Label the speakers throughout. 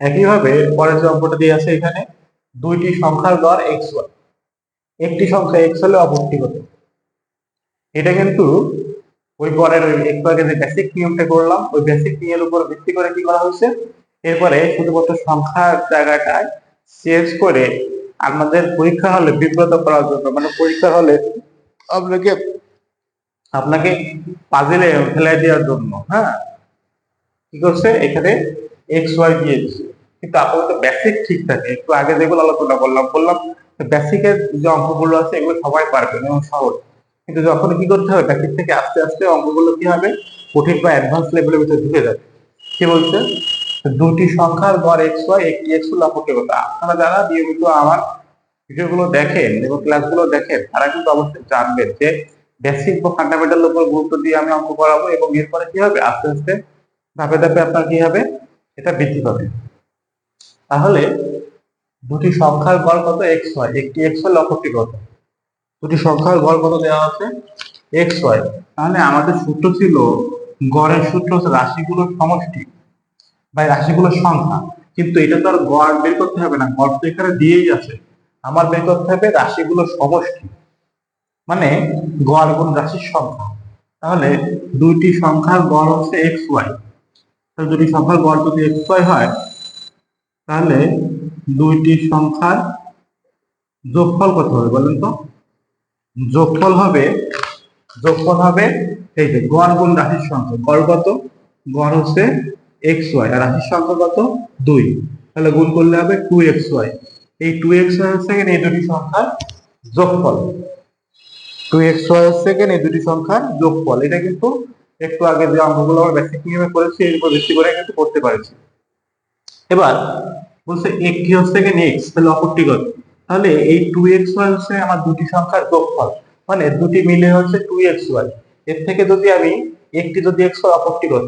Speaker 1: একইভাবে পরের যে অঙ্কটা দিয়ে আছে এখানে, দুইটি সংখ্যার গড় এক্স ওয়াই একটি সংখ্যা এক্স হলে অপরটি কত এটা কিন্তু ওই গড়ের ওই একটু আগে যে বেসিক নিয়মটা করলাম, ওই বেসিক নিয়মের উপর ভিত্তি করে কি করা হয়েছে? এরপরে শুধুমাত্র সংখ্যার জায়গাটায় চেঞ্জ করে আমাদের পরীক্ষা হলে বিব্রত করার জন্য মানে পরীক্ষা হলে আপনাকে আপনাকে পাজেলে ফেলে দেওয়ার জন্য হ্যাঁ? কি করছে? এখানে এক্স ওয়াই দিয়ে দিচ্ছে কিন্তু আপাতত বেসিক ঠিক থাকে। একটু আগে যেগুলো আলোচনা করলাম, বললাম বেসিকের যে অঙ্কগুলো আছে, এগুলো সবাই পারবেন এবং সহজ। কিন্তু যখন কি করতে হবে বেসিক থেকে আস্তে আস্তে অঙ্কগুলো কি হবে? কঠিন বা অ্যাডভান্স লেভেলের ভিতরে ঢুকে যাবে। কি বলছে? দুটি সংখ্যার গড় এক্স ওয়াই একটি এক্স হল অপূর্ণতা আপনারা যারা নিয়মিত আমার ভিডিওগুলো দেখেন এবং ক্লাসগুলো দেখেন, তারা কিন্তু অবশ্যই জানবেন যে বেসিক বা ফান্ডামেন্টাল উপর গুরুত্ব দিয়ে আমি অঙ্ক করাবো, এবং এরপরে কি হবে? আস্তে আস্তে ধাপে ধাপে আপনার কি হবে? এটা বৃদ্ধি পাবে। তাহলে দুটি সংখ্যার গড় কত? এক্স ওয়াই একটি এক্স ওয়াই অপরটি কত? দুটি সংখ্যার গড় কত দেওয়া আছে? এক্স ওয়াই তাহলে আমাদের সূত্র ছিল গড়ের সূত্র হচ্ছে রাশিগুলোর সমষ্টি বা রাশিগুলোর সংখ্যা। কিন্তু এটা তো আর গড় বের করতে হবে না। গড় তো এখানে দিয়েই আছে। আমার বের করতে হবে রাশিগুলোর সমষ্টি। মানে গড় গুণ রাশির সংখ্যা। তাহলে দুইটি সংখ্যার গড় হচ্ছে এক্স ওয়াই তাহলে দুটি সংখ্যার গড় যদি এক্স ওয়াই হয়, তাহলে দুইটি সংখ্যার যোগফল কত হবে বলেন তো? যোগফল হবে যোগফল হবে এই যে গড় গুণ রাশির সংখ্যা। গড় কত? গড় হচ্ছে এক্স ওয়াই আর রাশির সংখ্যা কত? দুই। তাহলে গুণ করলে হবে টু এক্স ওয়াই এই টু এক্স ওয়াই হচ্ছে এই দুটি সংখ্যার যোগফল। টু এক্স ওয়াই হচ্ছে এই দুটি সংখ্যার যোগফল। এটা কিন্তু একটু আগে যে অঙ্কগুলো আমরা বেসিক নিয়মে করেছি এর উপর ভিত্তি করে কিন্তু করতে পারছি। এবার বলছে একটি হচ্ছে এখানে এক্স তাহলে অপরটি কত? তাহলে এই টু এক্স ওয়াই হচ্ছে আমার দুটি সংখ্যার যোগফল। মানে দুটি মিলে হচ্ছে টু এক্স ওয়াই এর থেকে যদি আমি একটি যদি এক্স ওয়াই অপরটি কত?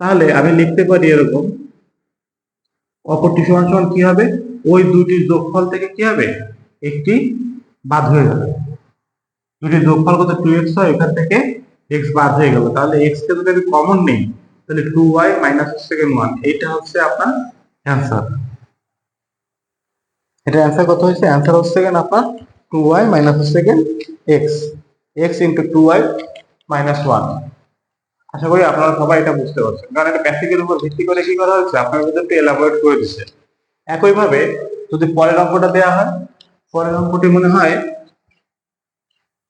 Speaker 1: তাহলে আমি লিখতে পারি এরকম, অপরটি সমান সমান কি হবে? ওই দুটির যোগফল থেকে কি হবে? একটি বাদ হয়ে যাবে। দুটি যোগফল কত? টু এক্স হয় এখান থেকে এক্স বাদ হয়ে গেল। তাহলে এক্স কে যদি কমন নেই, তাহলে two y minus second one এইটা হচ্ছে আপনার অ্যান্সার এটা অ্যান্সার কত হয়েছে? অ্যান্সার হচ্ছে কেন আপনার two y minus second x x into two y minus one আশা করি আপনারা সবাই এটা বুঝতে পারছেন। কারণ এটা প্র্যাকটিক্যাল উপর ভিত্তি করে কি করা হচ্ছে আপনার একটু এলাবোরেট করে দিচ্ছে। একইভাবে যদি পরের অঙ্কটা দেওয়া হয়, পরের অঙ্কটি মনে হয়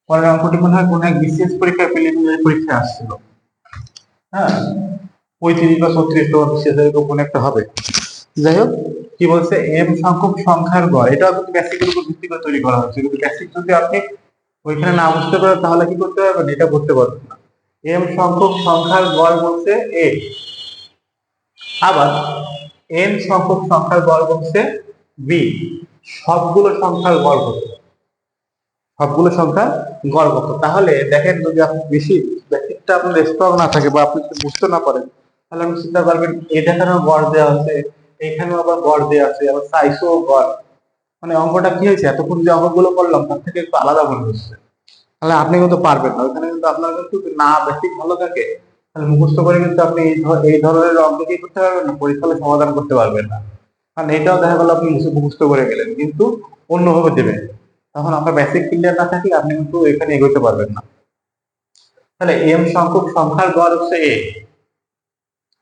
Speaker 1: পরের অঙ্কটি মনে হয় কোন এক বিসিএস পরীক্ষায় প্রিলিমিনারি পরীক্ষা আসছিল। হ্যাঁ? পঁয়ত্রিশ বা ছত্রিশ বিসিএস এরকম কোন একটা হবে। যাই হোক, কি বলছে? এম সংখ্যক সংখ্যার গড়। এটাও কিন্তু বেসিকের উপর ভিত্তি করে তৈরি করা হচ্ছে। কিন্তু বেসিক যদি আপনি ওইখানে না বুঝতে পারেন, তাহলে কি করতে পারবেন? এটা করতে পারবেন না। এম সংখ্যক সংখ্যার গড় বলছে এ আবার এন সংখ্যক সংখ্যার গড় বলছে বি সবগুলো সংখ্যার গড় কত সবগুলো সংখ্যার গড় কত তাহলে দেখেন যদি আপনি বেশি বেসিকটা আপনার স্ট্রং না থাকে বা আপনি বুঝতে না পারেন, তাহলে আপনি চিন্তা করবেন, এখানেও গড় দেওয়া আছে, এখানেও আবার গড় দেওয়া আছে, আবার সাইজও গড়। মানে অঙ্কটা কি হয়েছে? এতক্ষণ যে অঙ্কগুলো করলাম, তার থেকে একটু আলাদা মনে হচ্ছে। তাহলে আপনি কিন্তু পারবেন না। ওইখানে কিন্তু আপনার কিন্তু না বেসিক ভালো থাকে, তাহলে মুখস্থ করে কিন্তু আপনি এই ধরনের অঙ্ক কি করতে পারবেন না পরীক্ষা হলে সমাধান করতে পারবেন না। কারণ এটাও দেখা গেল আপনি মুখস্থ করে গেলেন, কিন্তু অন্যভাবে দেবেন। তখন আমরা বেসিক ক্লিয়ার না থাকলে আপনি কিন্তু এখানে এগোতে পারবেন না। তাহলে এম সংখ্যক সংখ্যার গড় হচ্ছে এ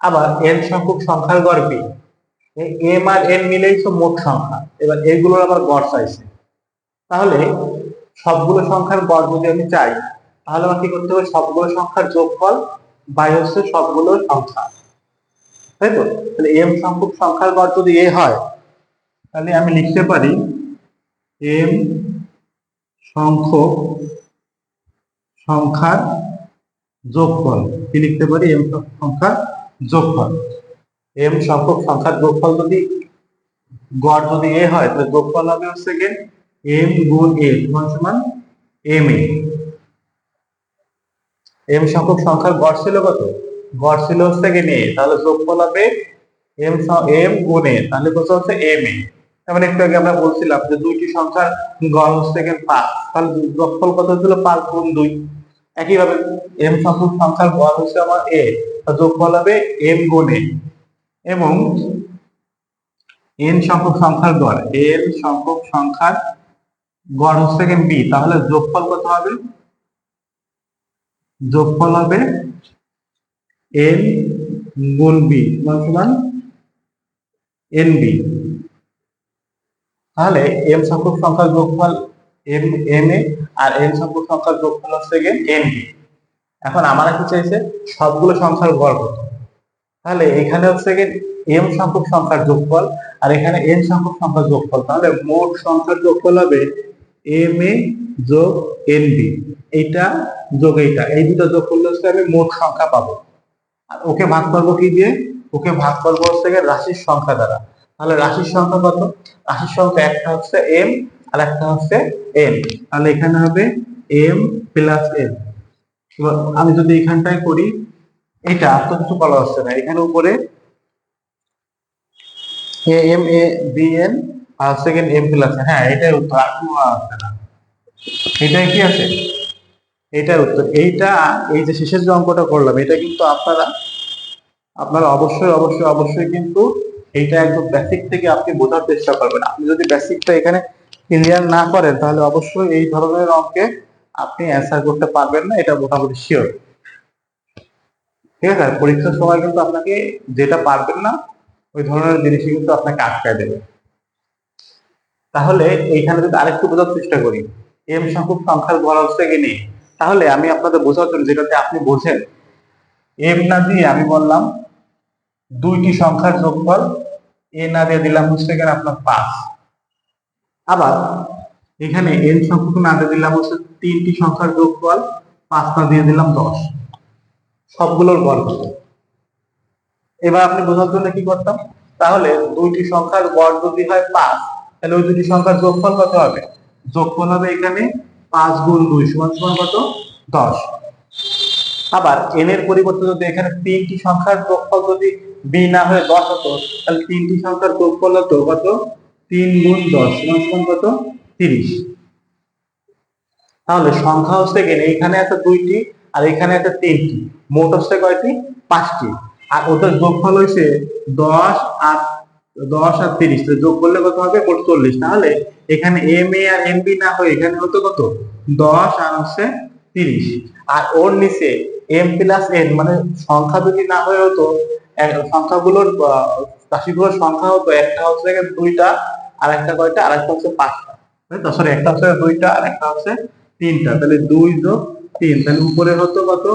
Speaker 1: আবার এন সংখ্যক সংখ্যার গড় বি এম আর এন মিলেই তো মোট সংখ্যা। এবার এগুলোর আবার গড় চাইছে তাহলে সবগুলো সংখ্যার গড় যদি আমি চাই, তাহলে আমার কি করতে হবে? সবগুলো সংখ্যার যোগফল বাই হচ্ছে সবগুলো সংখ্যা। তাই তো? তাহলে এম সংখ্যক সংখ্যার গড় যদি এ হয়, তাহলে আমি লিখতে পারি এম সংখ্যক সংখ্যার যোগফল। কি লিখতে পারি? এম সংখ্যার যোগফল। এম সংখ্যক সংখ্যার যোগফল যদি, গড় যদি এ হয়, তাহলে যোগফল হবে হচ্ছে গিয়ে এম গুণ এ সমান সমান এম এ এম সংখ্যক সংখ্যার গড় ছিল কত? গড় ছিল হচ্ছে গিয়ে এ তাহলে যোগফল হবে এম এম গুণ এ তাহলে কত হচ্ছে এম এ যেমন একটু আগে আমরা বলছিলাম যে দুইটি সংখ্যার গড় গিয়ে পাঁচ। তাহলে যোগফল কত হচ্ছিল পাঁচ গুণ দুই। একইভাবে এম সংখ্যক সংখ্যার গড় হচ্ছে আমার এ। যোগফল হবে এম গুণ এ। এবং এন সংখ্যক সংখ্যার গড়। এন সংখ্যক সংখ্যার গড় হচ্ছে বি। তাহলে যোগফল কত হবে? যোগফল হবে এন গুণ বি। সমান সমান এন বি। তাহলে এম সংখ্যক সংখ্যার যোগফল m m a, R m সংখ্যক সংখ্যার যোগফল হচ্ছে গিয়ে এন বি এখন আমার কি চাইছে? সবগুলো সংখ্যার গড় তাহলে এখানে হচ্ছে গিয়ে এম সংখ্যক সংখ্যার যোগফল, আর এখানে এন সংখ্যক সংখ্যার যোগফল। তাহলে মোট সংখ্যার যোগফল হবে এম এ যোগ এন বি এইটা যোগ এইটা, এই দুটো যোগ করলে হচ্ছে আমি মোট সংখ্যা পাবো। আর ওকে ভাগ করব কি দিয়ে? ওকে ভাগ করব হচ্ছে রাশির সংখ্যা দ্বারা। তাহলে রাশির সংখ্যা কত? রাশির সংখ্যা একটা হচ্ছে এম আর একটা হচ্ছে এন তাহলে এখানে হবে এম প্লাস এন আমি যদি এখানটায় করি, এটা তো কিছু বলা হচ্ছে না। এখানে উপরে a m a b n R second m plus হ্যাঁ এটাই উত্তর, আর কোনো আসছে না। এটাই কি আছে? এটাই উত্তর। এইটা, এই যে শেষের যে অঙ্কটা করলাম, এটা কিন্তু আপনারা আপনারা অবশ্যই অবশ্যই অবশ্যই কিন্তু এইটা একদম বেসিক থেকে আপনি বোঝার চেষ্টা করবেন। আপনি যদি বেসিকটা এখানে ক্লিয়ার না করেন, তাহলে অবশ্যই এই ধরনের অঙ্কে আপনি অ্যান্সার করতে পারবেন না, এটা মোটামুটি শিওর ঠিক আছে? পরীক্ষার সময় কিন্তু আপনাকে যেটা পারবেন না, ওই ধরনের জিনিসই কিন্তু আপনাকে আটকায় দেবে। তাহলে এইখানে যদি আরেকটু বোঝার চেষ্টা করি এম সংখ্যক সংখ্যার গড় হচ্ছে কি নেই? তাহলে আমি আপনাদের বোঝার জন্য যেটাতে আপনি বোঝেন এম না দিয়ে আমি বললাম দুইটি সংখ্যার যোগফল এ না দিয়ে দিলাম হচ্ছে এখানে আপনার পাঁচ। আবার এখানে এন সংখ্যক না দিয়ে দিলাম হচ্ছে তিনটি সংখ্যার যোগফল, পাঁচ না দিয়ে দিলাম দশ। সবগুলোর গড় এবার আপনি বোঝার জন্য কি করতাম? তাহলে দুইটি সংখ্যার গড় যদি হয় পাঁচ, তাহলে ওই দুটি সংখ্যার যোগফল কত হবে? যোগফল হবে এখানে পাঁচ গুণ দুই সমান সমান কত? দশ। আবার এন এর পরিবর্তে যদি এখানে তিনটি সংখ্যার যোগফল যদি বি না হয়ে দশ হতো, তাহলে তিনটি সংখ্যার যোগফল হতো কত? তিন গুণ দশ সমান কত? তিরিশ। তাহলে সংখ্যা হচ্ছে এখানে এখানে আছে দুইটি, আর এখানে আছে তিনটি। মোট হচ্ছে কয়টি? পাঁচটি। আর ওদের যোগফল হয়েছে দশ আর দশ আর তিরিশ। যোগ করলে কত হবে? মোট চল্লিশ। তাহলে এখানে m a R m b না হয়ে এখানে হতো কত? দশ আর হচ্ছে তিরিশ। আর ওর নিচে এম প্লাস এন মানে সংখ্যা যদি না হয়ে হতো সংখ্যাগুলোর রাশিগুলোর সংখ্যা হতো একটা হচ্ছে দুইটা, আর একটা কয়টা? আর একটা হচ্ছে পাঁচটা। সরি একটা হচ্ছে দুইটা, আর একটা হচ্ছে তিনটা। তাহলে দুই যোগ তিন, তাহলে উপরে হতো কত?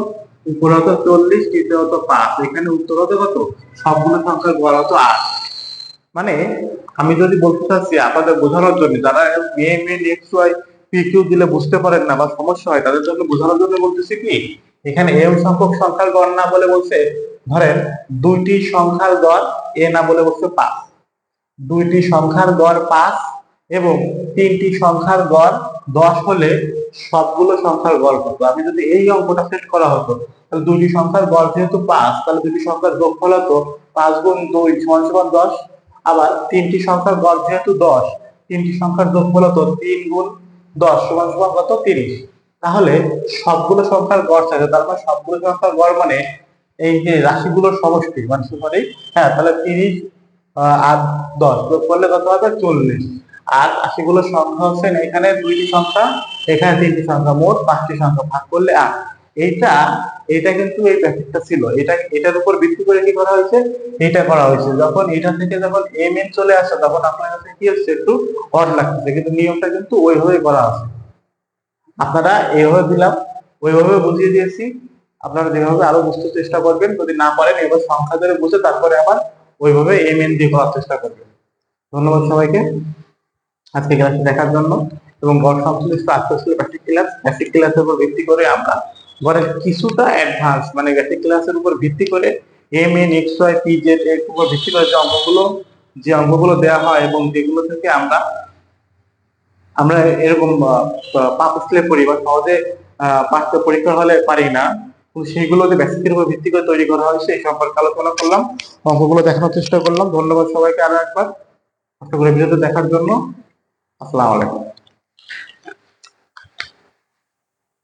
Speaker 1: উপরে হতো চল্লিশ, নিচে হতো পাঁচ। এখানে উত্তর হতো কত? সবগুলো সংখ্যার গড় হতো আট। মানে আমি যদি বলতে চাচ্ছি, আপনাদের বোঝানোর জন্য, যারা m n x y p q দিলে বুঝতে পারেন না বা সমস্যা হয়, তাদের জন্য বোঝানোর জন্য বলতেছি কি এখানে এম সংখ্যক সংখ্যার গড় না বলে বলছে, ধরেন দুইটি সংখ্যার গড় এ না বলে বলছে পাঁচ। দুইটি সংখ্যার গড় পাঁচ এবং তিনটি সংখ্যার গড় দশ হলে সবগুলো সংখ্যার গড় কত? আমি যদি এই অঙ্কটা সেট করা হতো, তাহলে দুইটি সংখ্যার গড় যেহেতু পাঁচ, তাহলে দুটি সংখ্যার যোগফল হতো পাঁচ গুণ দুই সমান সমান দশ। আবার তিনটি সংখ্যার গড় যেহেতু দশ, তিনটি সংখ্যার যোগফল হতো তিন গুণ দশ সমান সমান কত? তিরিশ। তাহলে সবগুলো সংখ্যার গড় থাকে, তার মানে সবগুলো সংখ্যার গড় মানে এই যে রাশিগুলোর সমষ্টি মানে সরি হ্যাঁ তাহলে তিরিশ আর দশ, যোগ করলে কত হবে? চল্লিশ। আর রাশিগুলোর সংখ্যা হচ্ছে এখানে দুইটি সংখ্যা, এখানে তিনটি সংখ্যা, মোট পাঁচটি সংখ্যা, ভাগ করলে আট। এইটা এটা কিন্তু এই ব্যাপারটা ছিল। এটা, এটার উপর ভিত্তি করে কি করা হয়েছে? এটা করা হয়েছে। যখন এটা থেকে যখন এম এন চলে আসে, তখন আপনার কাছে কি হচ্ছে? একটু অড লাগতেছে, কিন্তু নিয়মটা কিন্তু ওইভাবে করা আছে। আপনারা এইভাবে দিলাম, ওইভাবে বুঝিয়ে দিয়েছি। আপনারা যেভাবে আরও বুঝতে চেষ্টা করবেন, যদি না পারেন এবার সংখ্যা ধরে বুঝে তারপরে আবার ওইভাবে এম এন দিয়ে করার চেষ্টা করবেন। ধন্যবাদ সবাইকে। আজকে ক্লাসটি দেখার জন্য এবং গড় সংশ্লিষ্ট আত্মশীল বেসিক ক্লাস বেসিক ক্লাসের উপর ভিত্তি করে আমরা গড়ের কিছুটা অ্যাডভান্স মানে বেসিক ক্লাসের উপর ভিত্তি করে m n x y p z এর উপর ভিত্তি করে যে অঙ্কগুলো যে অঙ্কগুলো দেওয়া হয় এবং যেগুলো থেকে আমরা আমরা এরকম পাপ স্লেপ করি বা সহজে পাঠ্য পরীক্ষা হলে পারি না। সেগুলো সেইগুলো যে বেসিকের উপর ভিত্তি করে তৈরি করা হয়েছে এই সম্পর্কে আলোচনা করলাম, অঙ্কগুলো দেখানোর চেষ্টা করলাম। ধন্যবাদ সবাইকে আরও একবার। আশা করি ভিডিওটা দেখার জন্য। আসসালাম আলাইকুম।